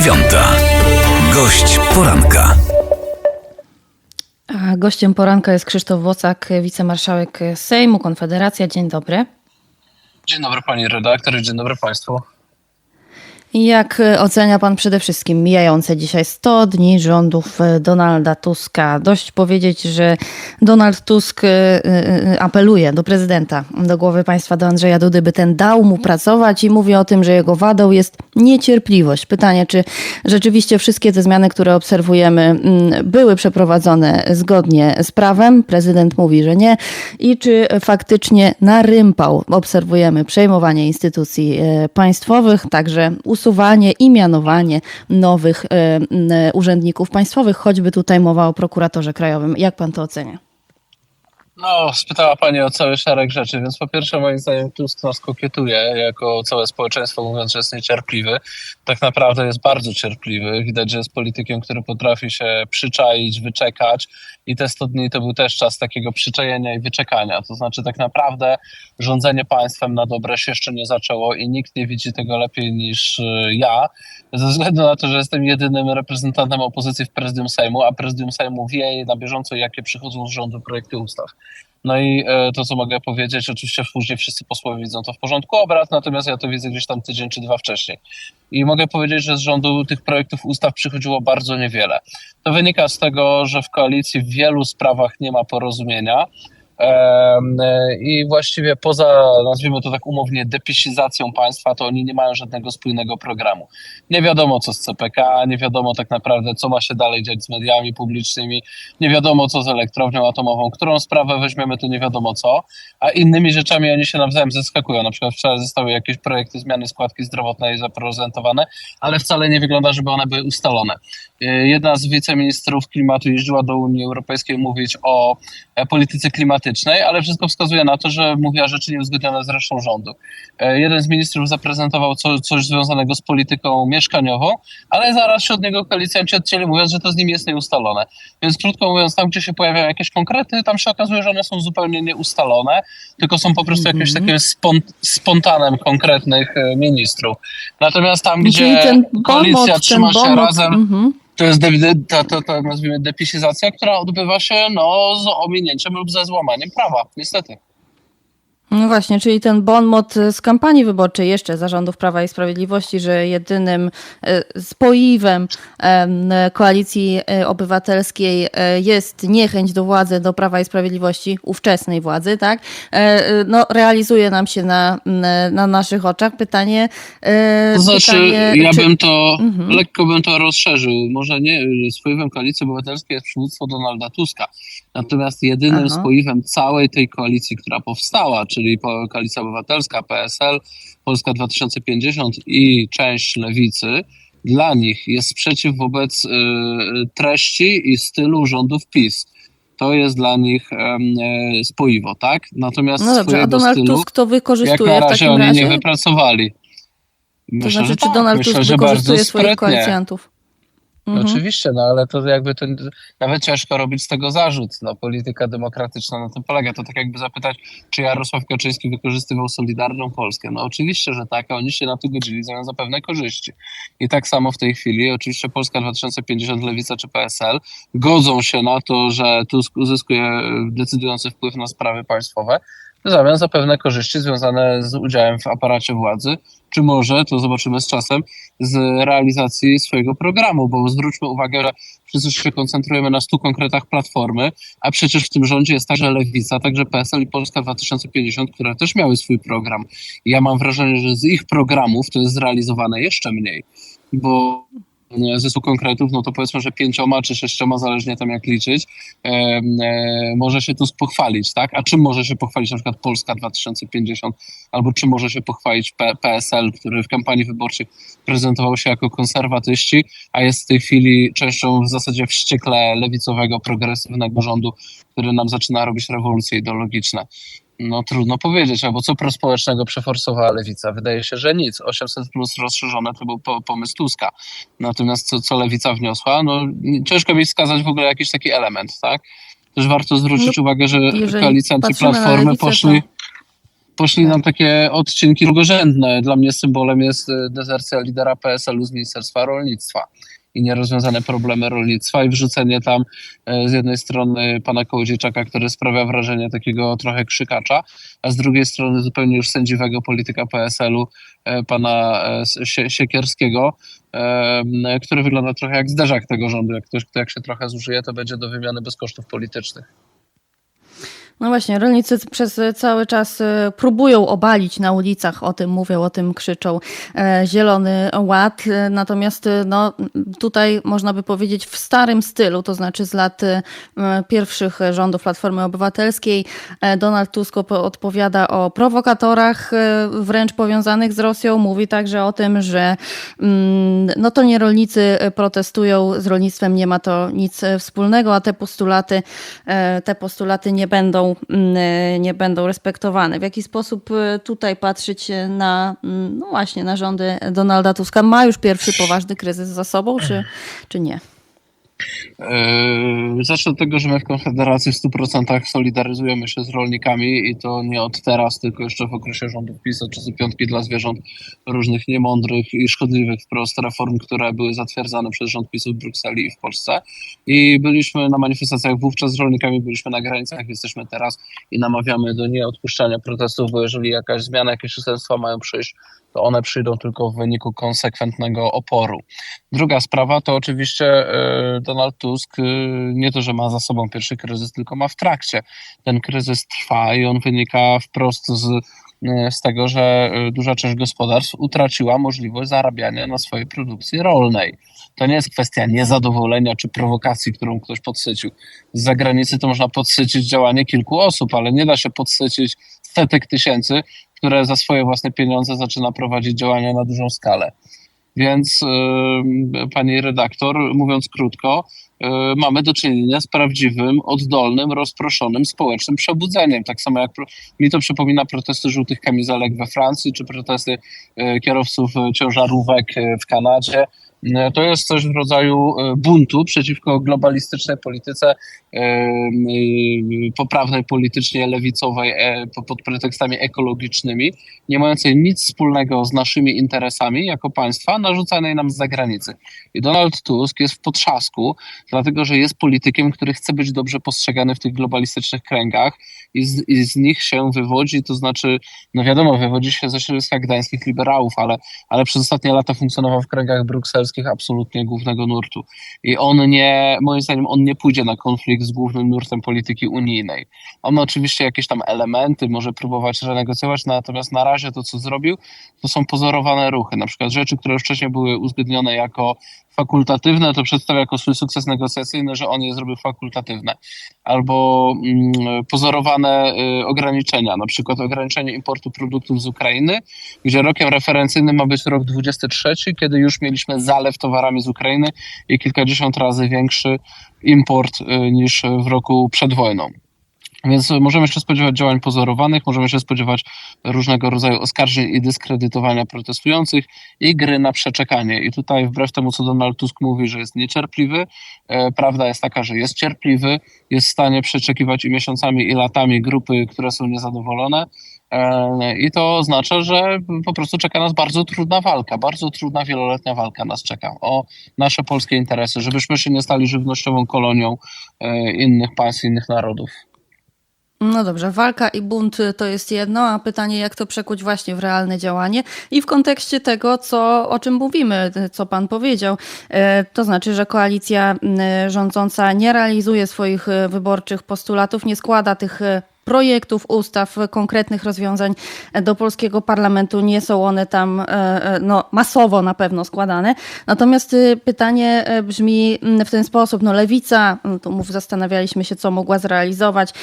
dziewiąta. Gość poranka. A gościem poranka jest Krzysztof Wocak, wicemarszałek Sejmu, Konfederacja. Dzień dobry. Dzień dobry pani redaktor, dzień dobry państwu. Jak e, ocenia pan przede wszystkim mijające dzisiaj 100 dni rządów e, Donalda Tuska? Dość powiedzieć, że Donald Tusk e, apeluje do prezydenta, do głowy państwa, do Andrzeja Dudy, by ten dał mu pracować i mówi o tym, że jego wadą jest niecierpliwość. Pytanie, czy rzeczywiście wszystkie te zmiany, które obserwujemy, mm, były przeprowadzone zgodnie z prawem? Prezydent mówi, że nie. I czy faktycznie na rympał obserwujemy przejmowanie instytucji państwowych, także usuwanie i mianowanie nowych urzędników państwowych, choćby tutaj mowa o prokuratorze krajowym. Jak pan to ocenia? No, spytała pani o cały szereg rzeczy, więc po pierwsze moim zdaniem Tusk nas kokietuje jako całe społeczeństwo, mówiąc, że jest niecierpliwy. Tak naprawdę jest bardzo cierpliwy. Widać, że jest politykiem, który potrafi się przyczaić, wyczekać i te 100 dni to był też czas takiego przyczajenia i wyczekania. To znaczy tak naprawdę rządzenie państwem na dobre się jeszcze nie zaczęło i nikt nie widzi tego lepiej niż y, ja, ze względu na to, że jestem jedynym reprezentantem opozycji w prezydium Sejmu, a prezydium Sejmu wie na bieżąco, jakie przychodzą z rządu projekty ustaw. No i e, to, co mogę powiedzieć, oczywiście później wszyscy posłowie widzą to w porządku obrad, natomiast ja to widzę gdzieś tam tydzień czy dwa wcześniej. I mogę powiedzieć, że z rządu tych projektów ustaw przychodziło bardzo niewiele. To wynika z tego, że w koalicji w wielu sprawach nie ma porozumienia. E, I właściwie poza, nazwijmy to tak umownie, depisizacją państwa, to oni nie mają żadnego spójnego programu. Nie wiadomo co z CPK, nie wiadomo tak naprawdę, co ma się dalej dziać z mediami publicznymi, nie wiadomo co z elektrownią atomową, którą sprawę weźmiemy, to nie wiadomo co, a innymi rzeczami oni się nawzajem zaskakują. Na przykład wczoraj zostały jakieś projekty zmiany składki zdrowotnej zaprezentowane, ale wcale nie wygląda, żeby one były ustalone. E, Jedna z wiceministrów klimatu jeździła do Unii Europejskiej mówić o polityce klimatycznej, ale wszystko wskazuje na to, że mówiła rzeczy nieuzgodnione z resztą rządu. E, Jeden z ministrów zaprezentował co, coś związanego z polityką mieszkaniową, ale zaraz się od niego koalicjanci odcięli, mówiąc, że to z nim jest nieustalone. Więc krótko mówiąc, tam gdzie się pojawiają jakieś konkrety, tam się okazuje, że one są zupełnie nieustalone, tylko są po prostu jakimś takim spont- spontanem konkretnych e, ministrów. Natomiast tam, gdzie ten koalicja bonmot, ten trzyma się razem, mhm. To jest ta, ta, ta, nazwijmy, depisizacja, która odbywa się no, z ominięciem lub ze złamaniem prawa, niestety. No właśnie, czyli ten bon mot z kampanii wyborczej jeszcze zarządów Prawa i Sprawiedliwości, że jedynym e, spoiwem em, koalicji e, obywatelskiej e, jest niechęć do władzy, do Prawa i Sprawiedliwości, ówczesnej władzy, tak? E, e, No, realizuje nam się na, na naszych oczach. Pytanie, e, To znaczy, pytanie ja czy- bym to, Mhm. lekko bym to rozszerzył. Może nie, spoiwem Koalicji Obywatelskiej jest przywództwo Donalda Tuska. Natomiast jedynym Aha. spoiwem całej tej koalicji, która powstała, czyli Koalicja Obywatelska, PSL, Polska 2050 i część Lewicy, dla nich jest sprzeciw wobec y, treści i stylu rządów PiS. To jest dla nich e, spoiwo, tak? Natomiast No dobrze, a Donald stylu, Tusk to jak wykorzystuje na w razie takim oni razie? nie wypracowali. To Myślę, znaczy, że czy tak. Donald Myślę, Tusk że wykorzystuje swoich koalicjantów? Mhm. Oczywiście, no ale to jakby to nawet ciężko robić z tego zarzut. No, polityka demokratyczna na tym polega. To tak jakby zapytać, czy Jarosław Kaczyński wykorzystywał Solidarną Polskę. No oczywiście, że tak, a oni się na to godzili zamiast za pewne korzyści. I tak samo w tej chwili, oczywiście Polska 2050, Lewica czy PSL godzą się na to, że Tusk uzyskuje decydujący wpływ na sprawy państwowe, w zamian za pewne korzyści związane z udziałem w aparacie władzy, czy może, to zobaczymy z czasem, z realizacji swojego programu, bo zwróćmy uwagę, że wszyscy się koncentrujemy na stu konkretach platformy, a przecież w tym rządzie jest także Lewica, także PSL i Polska 2050, które też miały swój program. I ja mam wrażenie, że z ich programów to jest zrealizowane jeszcze mniej, bo e, ze stu konkretów, no to powiedzmy, że pięcioma czy sześcioma, zależnie tam jak liczyć, e, e, może się tu pochwalić, tak? A czym może się pochwalić na przykład Polska 2050, albo czym może się pochwalić P- PSL, który w kampanii wyborczej prezentował się jako konserwatyści, a jest w tej chwili częścią w zasadzie wściekle lewicowego, progresywnego rządu, który nam zaczyna robić rewolucje ideologiczne. No trudno powiedzieć, albo co prospołecznego przeforsowała lewica? Wydaje się, że nic. 800 plus rozszerzone to był po, pomysł Tuska. Natomiast co, co lewica wniosła? No ciężko mi wskazać w ogóle jakiś taki element, tak? Też warto zwrócić No, uwagę, że koalicjanci na Platformy lewicę, poszli... to- poszli nam takie odcinki drugorzędne. Dla mnie symbolem jest e, dezercja lidera PSL-u z Ministerstwa Rolnictwa i nierozwiązane problemy rolnictwa i wrzucenie tam e, z jednej strony pana Kołodziejczaka, który sprawia wrażenie takiego trochę krzykacza, a z drugiej strony zupełnie już sędziwego polityka PSL-u, e, pana e, Sie- Siekierskiego, który wygląda trochę jak zderzak tego rządu. Jak ktoś, kto jak się trochę zużyje, to będzie do wymiany bez kosztów politycznych. No właśnie, rolnicy przez cały czas e, próbują obalić na ulicach, o tym mówią, o tym krzyczą e, Zielony Ład. E, Natomiast e, no, tutaj można by powiedzieć w starym stylu, to znaczy z lat e, pierwszych rządów Platformy Obywatelskiej, e, Donald Tusk odpowiada o prowokatorach e, wręcz powiązanych z Rosją. Mówi także o tym, że mm, no to nie rolnicy protestują, z rolnictwem nie ma to nic e, wspólnego, a te postulaty, e, te postulaty nie będą, mm, e, nie będą respektowane. W jaki sposób e, tutaj patrzeć na, mm, no właśnie, na rządy Donalda Tuska? Ma już pierwszy poważny kryzys za sobą, czy, czy nie? Yy, Zacznę od tego, że my w Konfederacji w 100% solidaryzujemy się z rolnikami i to nie od teraz, tylko jeszcze w okresie rządów PiS, od piątki dla zwierząt, różnych niemądrych i szkodliwych wprost reform, które były zatwierdzane przez rząd PiSu w Brukseli i w Polsce. I byliśmy na manifestacjach wówczas z rolnikami, byliśmy na granicach, jesteśmy teraz i namawiamy do nieodpuszczania protestów, bo jeżeli jakaś zmiana, jakieś ustępstwa mają przyjść, to one przyjdą tylko w wyniku konsekwentnego oporu. Druga sprawa to oczywiście e, Donald Tusk e, nie to, że ma za sobą pierwszy kryzys, tylko ma w trakcie. Ten kryzys trwa i on wynika wprost z, e, z tego, że e, duża część gospodarstw utraciła możliwość zarabiania na swojej produkcji rolnej. To nie jest kwestia niezadowolenia czy prowokacji, którą ktoś podsycił. Z zagranicy to można podsycić działanie kilku osób, ale nie da się podsycić setek tysięcy, które za swoje własne pieniądze zaczyna prowadzić działania na dużą skalę. Więc y, pani redaktor, mówiąc krótko, y, mamy do czynienia z prawdziwym, oddolnym, rozproszonym społecznym przebudzeniem. Tak samo jak mi to przypomina protesty żółtych kamizelek we Francji, czy protesty y, kierowców ciężarówek w Kanadzie. To jest coś w rodzaju buntu przeciwko globalistycznej polityce, poprawnej politycznie, lewicowej, e, po- pod pretekstami ekologicznymi, nie mającej nic wspólnego z naszymi interesami jako państwa, narzucanej nam z zagranicy. I Donald Tusk jest w potrzasku, dlatego że jest politykiem, który chce być dobrze postrzegany w tych globalistycznych kręgach i z, i z nich się wywodzi, to znaczy, no wiadomo, wywodzi się ze środowiska gdańskich liberałów, ale, ale przez ostatnie lata funkcjonował w kręgach brukselskich absolutnie głównego nurtu. I on nie, moim zdaniem, on nie pójdzie na konflikt z głównym nurtem polityki unijnej. On oczywiście jakieś tam elementy, może próbować renegocjować, natomiast na razie to, co zrobił, to są pozorowane ruchy. Na przykład rzeczy, które już wcześniej były uzgodnione jako fakultatywne, to przedstawia jako swój sukces negocjacyjny, że on je zrobił fakultatywne. Albo mm, pozorowane y, ograniczenia, na przykład ograniczenie importu produktów z Ukrainy, gdzie rokiem referencyjnym ma być rok 23, kiedy już mieliśmy zalew towarami z Ukrainy i kilkadziesiąt razy większy import y, niż w roku przed wojną. Więc możemy się spodziewać działań pozorowanych, możemy się spodziewać różnego rodzaju oskarżeń i dyskredytowania protestujących i gry na przeczekanie. I tutaj wbrew temu, co Donald Tusk mówi, że jest niecierpliwy, e, prawda jest taka, że jest cierpliwy, jest w stanie przeczekiwać i miesiącami, i latami grupy, które są niezadowolone. E, I to oznacza, że po prostu czeka nas bardzo trudna walka, bardzo trudna wieloletnia walka nas czeka o nasze polskie interesy, żebyśmy się nie stali żywnościową kolonią e, innych państw, innych narodów. No dobrze, walka i bunt to jest jedno, a pytanie, jak to przekuć właśnie w realne działanie i w kontekście tego, co, o czym mówimy, co pan powiedział. E, To znaczy, że koalicja rządząca nie realizuje swoich y, wyborczych postulatów, nie składa tych y, projektów, ustaw, konkretnych rozwiązań do polskiego parlamentu. Nie są one tam e, e, no, masowo na pewno składane. Natomiast y, pytanie e, brzmi mm, w ten sposób. No, lewica, no, tu mów, zastanawialiśmy się, co mogła zrealizować,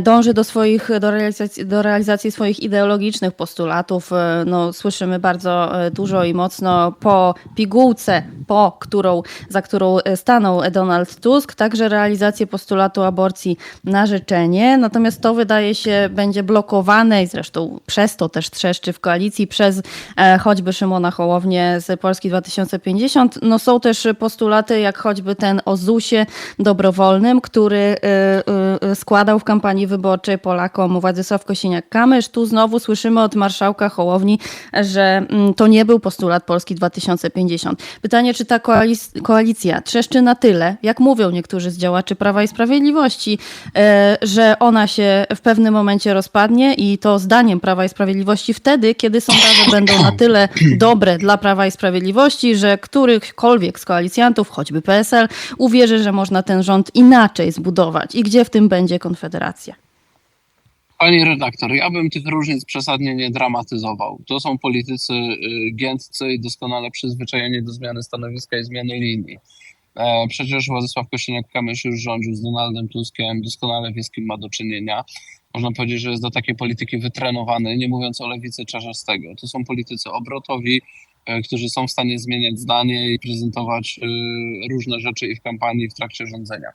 dąży do swoich, do realizacji, do realizacji swoich ideologicznych postulatów. No, słyszymy bardzo dużo i mocno po pigułce, po którą, za którą stanął Donald Tusk, także realizację postulatu aborcji na życzenie. Natomiast to wydaje się będzie blokowane i zresztą przez to też trzeszczy w koalicji przez e, choćby Szymona Hołownię z Polski 2050. No są też postulaty jak choćby ten o ZUS-ie dobrowolnym, który y, y, składał w kampanii wyborczej Polakom Władysław Kosiniak-Kamysz. Tu znowu słyszymy od marszałka Hołowni, że mm, to nie był postulat Polski 2050. Pytanie, czy ta koalic- koalicja trzeszczy na tyle, jak mówią niektórzy z działaczy Prawa i Sprawiedliwości, e, że ona się w pewnym momencie rozpadnie i to zdaniem Prawa i Sprawiedliwości wtedy, kiedy sondaże będą na tyle dobre dla Prawa i Sprawiedliwości, że którychkolwiek z koalicjantów, choćby PSL, uwierzy, że można ten rząd inaczej zbudować i gdzie w tym będzie Konfederacja. Pani redaktor, ja bym tych różnic przesadnie nie dramatyzował. To są politycy y, giętcy i doskonale przyzwyczajeni do zmiany stanowiska i zmiany linii. E, Przecież Władysław Kosiniak-Kamysz już rządził z Donaldem Tuskiem, doskonale wie z kim ma do czynienia. Można powiedzieć, że jest do takiej polityki wytrenowany, nie mówiąc o lewicy czarzastego. To są politycy obrotowi, e, którzy są w stanie zmieniać zdanie i prezentować y, różne rzeczy i w kampanii, i w trakcie rządzenia.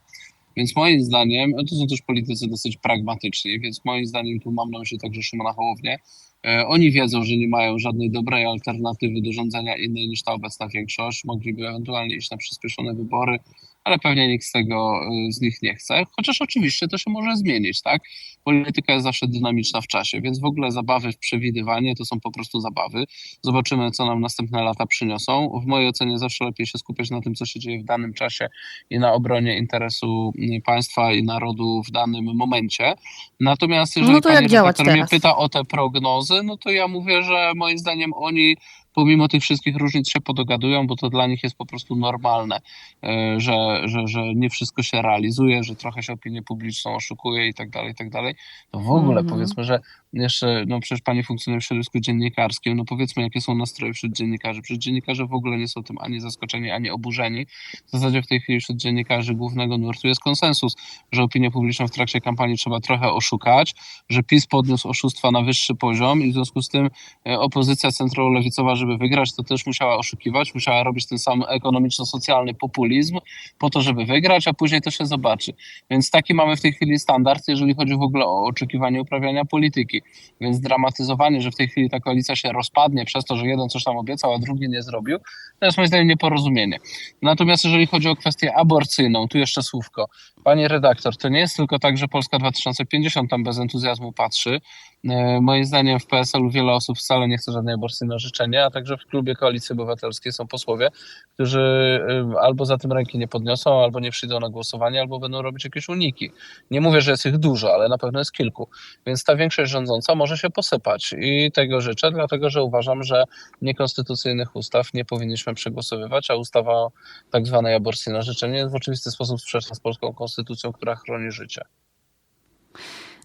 Więc moim zdaniem, to są też politycy dosyć pragmatyczni, więc moim zdaniem tu mam na myśli także Szymona Hołownię, e, oni wiedzą, że nie mają żadnej dobrej alternatywy do rządzenia innej niż ta obecna większość. Mogliby ewentualnie iść na przyspieszone wybory, ale pewnie nikt z tego e, z nich nie chce. Chociaż oczywiście to się może zmienić, tak? Polityka jest zawsze dynamiczna w czasie, więc w ogóle zabawy w przewidywanie to są po prostu zabawy. Zobaczymy, co nam następne lata przyniosą. W mojej ocenie zawsze lepiej się skupiać na tym, co się dzieje w danym czasie i na obronie interesu państwa i narodu w danym momencie. Natomiast jeżeli No to jak pani działać redaktor mnie pyta o te prognozy, no to ja mówię, że moim zdaniem oni pomimo tych wszystkich różnic się podogadują, bo to dla nich jest po prostu normalne, e, że, że, że nie wszystko się realizuje, że trochę się opinię publiczną oszukuje i tak dalej, i tak dalej. To w ogóle Mhm. powiedzmy, że jeszcze, no przecież pani funkcjonuje w środowisku dziennikarskim, no powiedzmy, jakie są nastroje wśród dziennikarzy. Przecież dziennikarze w ogóle nie są tym ani zaskoczeni, ani oburzeni. W zasadzie w tej chwili wśród dziennikarzy głównego nurtu jest konsensus, że opinię publiczną w trakcie kampanii trzeba trochę oszukać, że PiS podniósł oszustwa na wyższy poziom i w związku z tym e, opozycja centrolewicowa, żeby wygrać, to też musiała oszukiwać, musiała robić ten sam ekonomiczno-socjalny populizm po to, żeby wygrać, a później to się zobaczy. Więc taki mamy w tej chwili standard, jeżeli chodzi w ogóle o oczekiwanie uprawiania polityki. Więc dramatyzowanie, że w tej chwili ta koalicja się rozpadnie przez to, że jeden coś tam obiecał, a drugi nie zrobił, to jest moim zdaniem nieporozumienie. Natomiast jeżeli chodzi o kwestię aborcyjną, tu jeszcze słówko. Panie redaktor, to nie jest tylko tak, że Polska 2050 tam bez entuzjazmu patrzy. E, Moim zdaniem w PSL-u wiele osób wcale nie chce żadnej aborcji na życzenie, a także w klubie Koalicji Obywatelskiej są posłowie, którzy e, albo za tym ręki nie podniosą, albo nie przyjdą na głosowanie, albo będą robić jakieś uniki. Nie mówię, że jest ich dużo, ale na pewno jest kilku. Więc ta większość rządząca może się posypać i tego życzę, dlatego że uważam, że niekonstytucyjnych ustaw nie powinniśmy przegłosowywać, a ustawa o tak zwanej aborcji na życzenie jest w oczywisty sposób sprzeczna z polską konstytucją, która chroni życie.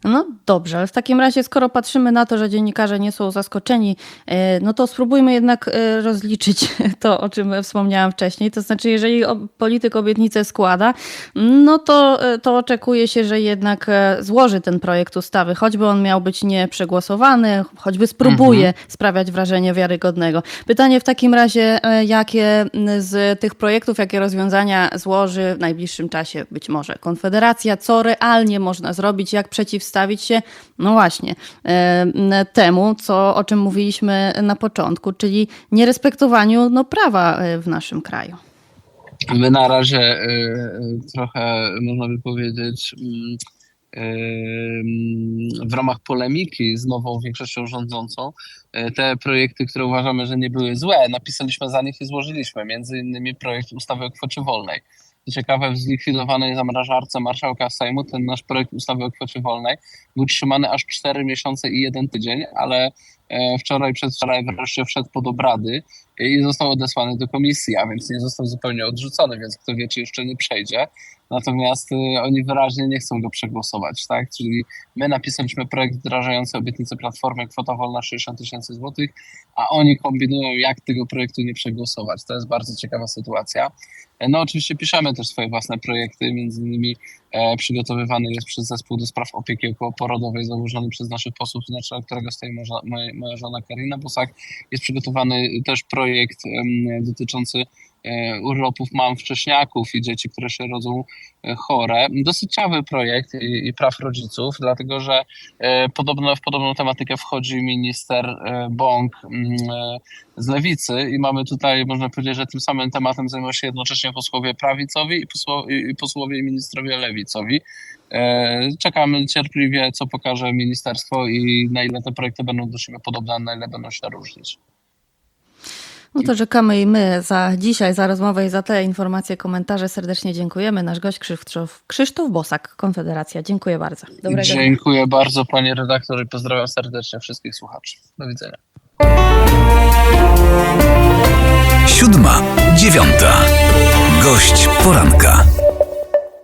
No dobrze, ale w takim razie, skoro patrzymy na to, że dziennikarze nie są zaskoczeni, e, no to spróbujmy jednak e, rozliczyć to, o czym wspomniałam wcześniej. To znaczy, jeżeli polityk obietnicę składa, no to, e, to oczekuje się, że jednak złoży ten projekt ustawy, choćby on miał być nieprzegłosowany, choćby spróbuje sprawiać wrażenie wiarygodnego. Pytanie w takim razie, jakie z tych projektów, jakie rozwiązania złoży w najbliższym czasie być może Konfederacja, co realnie można zrobić, jak przeciwstawić się, no właśnie, e, temu, co, o czym mówiliśmy na początku, czyli nierespektowaniu no, prawa e, w naszym kraju. My na razie y, trochę, można by powiedzieć, mm, w ramach polemiki z nową większością rządzącą, y, te projekty, które uważamy, że nie były złe, napisaliśmy za nich i złożyliśmy. Między innymi projekt ustawy o kwocie wolnej. Ciekawe, w zlikwidowanej zamrażarce marszałka Sejmu ten nasz projekt ustawy o kwocie wolnej był trzymany aż 4 miesiące i jeden tydzień, ale e, wczoraj, przedwczoraj wreszcie wszedł pod obrady i został odesłany do komisji, a więc nie został zupełnie odrzucony, więc kto wie, czy jeszcze nie przejdzie. Natomiast y, oni wyraźnie nie chcą go przegłosować, tak? Czyli my napisaliśmy projekt wdrażający obietnicę Platformy kwota wolna 60 tysięcy złotych, a oni kombinują, jak tego projektu nie przegłosować. To jest bardzo ciekawa sytuacja. E, No oczywiście piszemy też swoje własne projekty, między innymi e, przygotowywany jest przez Zespół do Spraw Opieki Okołoporodowej założony przez naszych posłów, na czele którego stoi moja, moja, moja żona Karina Bosak. Jest przygotowany też projekt em, dotyczący e, urlopów mam wcześniaków i dzieci, które się rodzą e, chore. Dosyć ciekawy projekt i, i praw rodziców, dlatego że e, podobno w podobną tematykę wchodzi minister e, Bąk e, z lewicy i mamy tutaj, można powiedzieć, że tym samym tematem zajmują się jednocześnie posłowie prawicowi i posłowie, i posłowie ministrowie lewicowi. E, Czekamy cierpliwie, co pokaże ministerstwo i na ile te projekty będą do siebie podobne, na ile będą się różnić. No to czekamy i my za dzisiaj, za rozmowę i za te informacje, komentarze. Serdecznie dziękujemy. Nasz gość Krzysztof, Krzysztof Bosak, Konfederacja. Dziękuję bardzo. Dobrego Dziękuję dnia. bardzo panie redaktor i pozdrawiam serdecznie wszystkich słuchaczy. Do widzenia. Siódma, dziewiąta. Gość poranka.